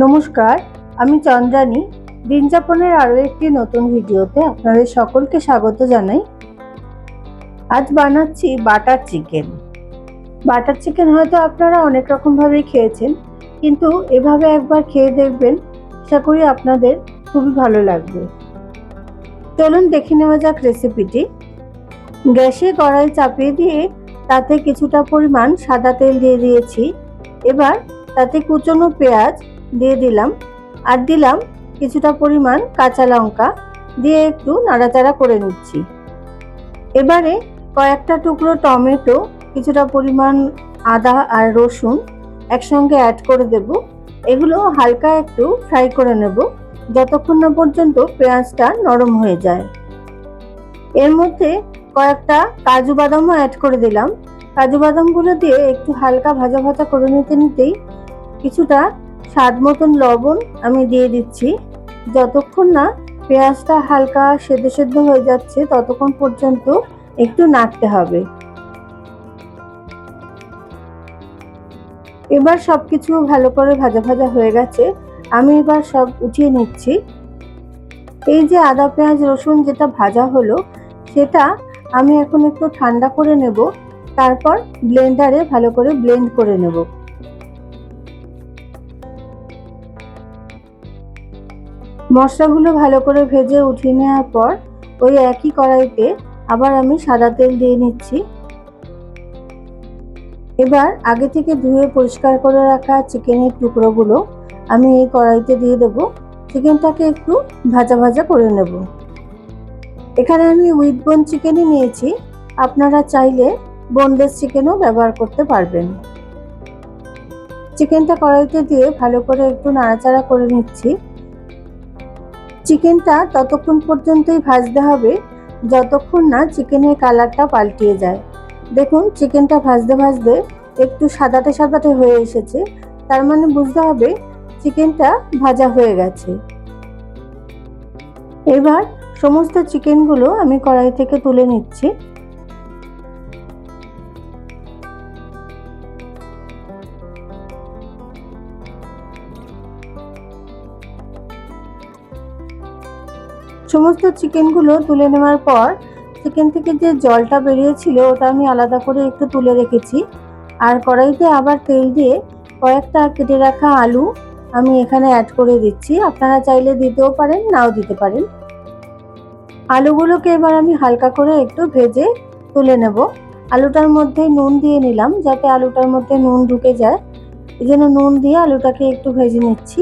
নমস্কার, আমি চন্দ্রানী। দিনযাপনের আরও একটি নতুন ভিডিওতে আপনাদের সকলকে স্বাগত জানাই। আজ বানাচ্ছি বাটার চিকেন। বাটার চিকেন হয়তো আপনারা অনেক রকমভাবেই খেয়েছেন, কিন্তু এভাবে একবার খেয়ে দেখবেন, আশা করি আপনাদের খুবই ভালো লাগবে। চলুন দেখে নেওয়া যাক রেসিপিটি। গ্যাসে কড়াই চাপিয়ে দিয়ে তাতে কিছুটা পরিমাণ সাদা তেল দিয়ে দিয়েছি। এবার তাতে কুচনো পেঁয়াজ দিয়ে দিলাম। আর দিলাম কিছুটা পরিমাণ কাঁচা লঙ্কা দিয়ে একটু নাড়াচাড়া করে নিচ্ছি। এবারে কয়েকটা টুকরো টমেটো, কিছুটা পরিমাণ আদা আর রসুন একসঙ্গে অ্যাড করে দেব। এগুলো হালকা একটু ফ্রাই করে নেব যতক্ষণ না পর্যন্ত পেঁয়াজটা নরম হয়ে যায়। এর মধ্যে কয়েকটা কাজু বাদামও অ্যাড করে দিলাম। কাজু বাদামগুলো দিয়ে একটু হালকা ভাজা ভাজা করে নিতে নিতেই কিছুটা স্বাদ মতন লবণ আমি দিয়ে দিচ্ছি। যতক্ষণ না পেঁয়াজটা হালকা সেদ্ধ সেদ্ধ হয়ে যাচ্ছে, ততক্ষণ পর্যন্ত একটু নাড়তে হবে। এবার সব কিছু ভালো করে ভাজা ভাজা হয়ে গেছে। আমি এবার সব উঠিয়ে নিচ্ছি। এই যে আদা, পেঁয়াজ, রসুন যেটা ভাজা হলো, সেটা আমি এখন একটু ঠান্ডা করে নেব। তারপর ব্লেন্ডারে ভালো করে ব্লেন্ড করে নেব। মশলাগুলো ভালো করে ভেজে উঠিয়ে নেওয়ার পর ওই একই কড়াইতে আবার আমি সাদা তেল দিয়ে নিচ্ছি। এবার আগে থেকে ধুয়ে পরিষ্কার করে রাখা চিকেনের টুকরোগুলো আমি এই কড়াইতে দিয়ে দেব। চিকেনটাকে একটু ভাজা ভাজা করে নেব। এখানে আমি উইথ বোন চিকেনই নিয়েছি। আপনারা চাইলে বোনলেস চিকেনও ব্যবহার করতে পারবেন। চিকেনটা কড়াইতে দিয়ে ভালো করে একটু নাড়াচাড়া করে নিচ্ছি। চিকেনটা ততক্ষণ পর্যন্তই ভাজতে হবে, যতক্ষণ না চিকেনের কালারটা পাল্টিয়ে যায়। দেখুন, চিকেনটা ভাজতে ভাজতে একটু সাদাটে সাদাটে হয়ে এসেছে, তার মানে বুঝতে হবে চিকেনটা ভাজা হয়ে গেছে। এবার সমস্ত চিকেনগুলো আমি কড়াই থেকে তুলে নিচ্ছি। সমস্ত চিকেনগুলো তুলে নেওয়ার পর চিকেন থেকে যে জলটা বেরিয়েছিল, ওটা আমি আলাদা করে একটু তুলে রেখেছি। আর কড়াইতে আবার তেল দিয়ে কয়েকটা কেটে রাখা আলু আমি এখানে অ্যাড করে দিচ্ছি। আপনারা চাইলে দিতেও পারেন, নাও দিতে পারেন। আলুগুলোকে এবার আমি হালকা করে একটু ভেজে তুলে নেব। আলুটার মধ্যে নুন দিয়ে নিলাম, যাতে আলুটার মধ্যে নুন ঢুকে যায়। এই জন্য নুন দিয়ে আলুটাকে একটু ভেজে নিচ্ছি।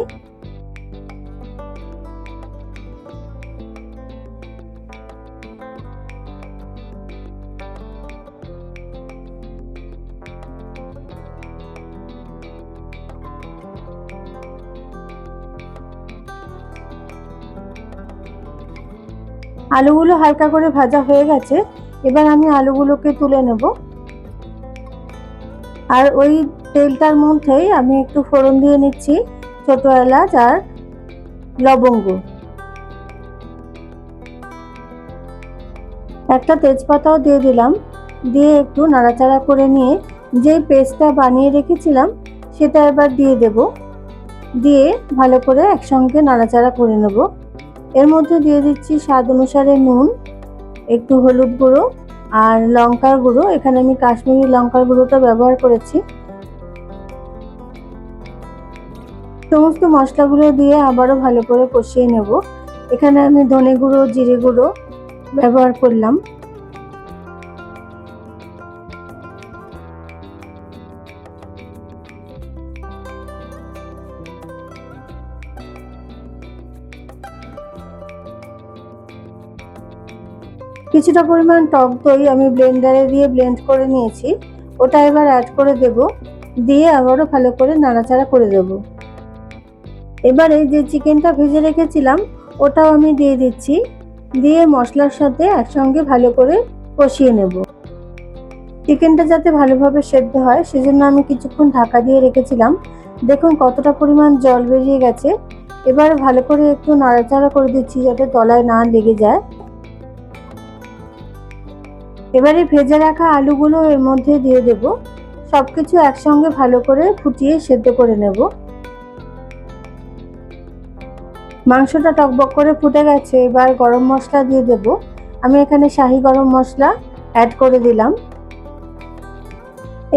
আলুগুলো হালকা করে ভাজা হয়ে গেছে, এবার আমি আলুগুলোকে তুলে নেব। আর ওই তেলটার মধ্যেই আমি একটু ফোড়ন দিয়ে নিচ্ছি ছোট এলাচ আর লবঙ্গ। একটা তেজপাতাও দিয়ে দিলাম, দিয়ে একটু নাড়াচাড়া করে নিয়ে যে পেস্টটা বানিয়ে রেখেছিলাম, সেটা এবার দিয়ে দেব। দিয়ে ভালো করে একসঙ্গে নাড়াচাড়া করে নেব। এর মধ্যে দিয়ে দিচ্ছি স্বাদ অনুসারে নুন, একটু হলুদ গুঁড়ো আর লঙ্কার গুঁড়ো। এখানে আমি কাশ্মীরি লঙ্কার গুঁড়োটা ব্যবহার করেছি। সমস্ত মশলাগুলো দিয়ে আবারও ভালো করে কষিয়ে নেব। এখানে আমি ধনে গুঁড়ো, জিরে গুঁড়ো ব্যবহার করলাম। কিছুটা পরিমাণ টক দই আমি ব্লেন্ডারে দিয়ে ব্লেন্ড করে নিয়েছি। ওটা এবার অ্যাড করে দেব। দিয়ে আবারও ভালো করে নাড়াচাড়া করে দেব। এবারে যে চিকেনটা ভেজে রেখেছিলাম, ওটাও আমি দিয়ে দিচ্ছি। দিয়ে মশলার সাথে একসঙ্গে ভালো করে কষিয়ে নেব। চিকেনটা যাতে ভালোভাবে সেদ্ধ হয়, সেজন্য আমি কিছুক্ষণ ঢাকা দিয়ে রেখেছিলাম। দেখুন কতটা পরিমাণ জল বেরিয়ে গেছে। এবার ভালো করে একটু নাড়াচাড়া করে দিচ্ছি যাতে তলায় না লেগে যায়। এবারে ভেজে রাখা আলুগুলো এর মধ্যে দিয়ে দেব। সব কিছু একসঙ্গে ভালো করে ফুটিয়ে সেদ্ধ করে নেব। মাংসটা টকবক করে ফুটে গেছে, এবার গরম মশলা দিয়ে দেব। আমি এখানে শাহি গরম মশলা অ্যাড করে দিলাম।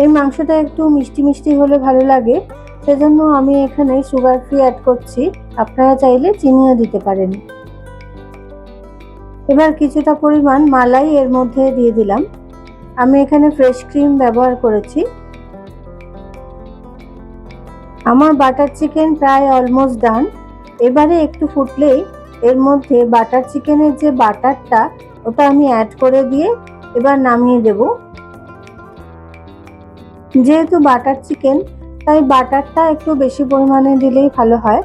এই মাংসটা একটু মিষ্টি মিষ্টি হলে ভালো লাগে, সেজন্য আমি এখানে সুগার ফ্রি অ্যাড করছি। আপনারা চাইলে চিনিও দিতে পারেন। এবার কিছুটা পরিমাণ মালাই এর মধ্যে দিয়ে দিলাম। আমি এখানে ফ্রেশ ক্রিম ব্যবহার করেছি। আমার বাটার চিকেন প্রায় অলমোস্ট ডান এবারে একটু ফুটলেই এর মধ্যে বাটার চিকেনের যে বাটারটা ওটা আমি অ্যাড করে দিয়ে এবার নামিয়ে দেব। যেহেতু বাটার চিকেন তাই বাটারটা একটু বেশি পরিমাণে দিলেই ভালো হয়।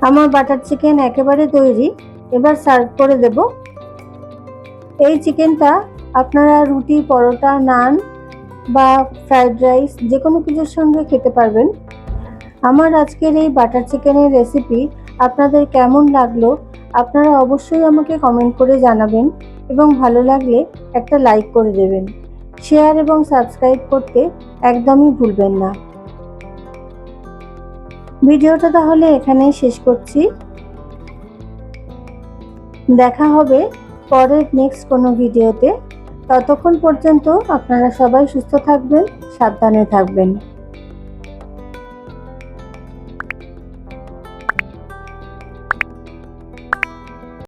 আমার বাটার চিকেন একেবারে তৈরি। এবার সার্ভ করে দেব। এই চিকেনটা আপনারা রুটি, পরোটা, নান বা ফ্রাইড রাইস যে কোনো কিছুর সঙ্গে খেতে পারবেন। আমার আজকের এই বাটার চিকেনের রেসিপি আপনাদের কেমন লাগল আপনারা অবশ্যই আমাকে কমেন্ট করে জানাবেন এবং ভালো লাগলে একটা লাইক করে দেবেন। শেয়ার এবং সাবস্ক্রাইব করতে একদমই ভুলবেন না। ভিডিওটা তাহলে এখানেই শেষ করছি। দেখা হবে পরের নেক্সট কোনো ভিডিওতে ততক্ষণ পর্যন্ত আপনারা সবাই সুস্থ থাকবেন সাবধানে থাকবেন।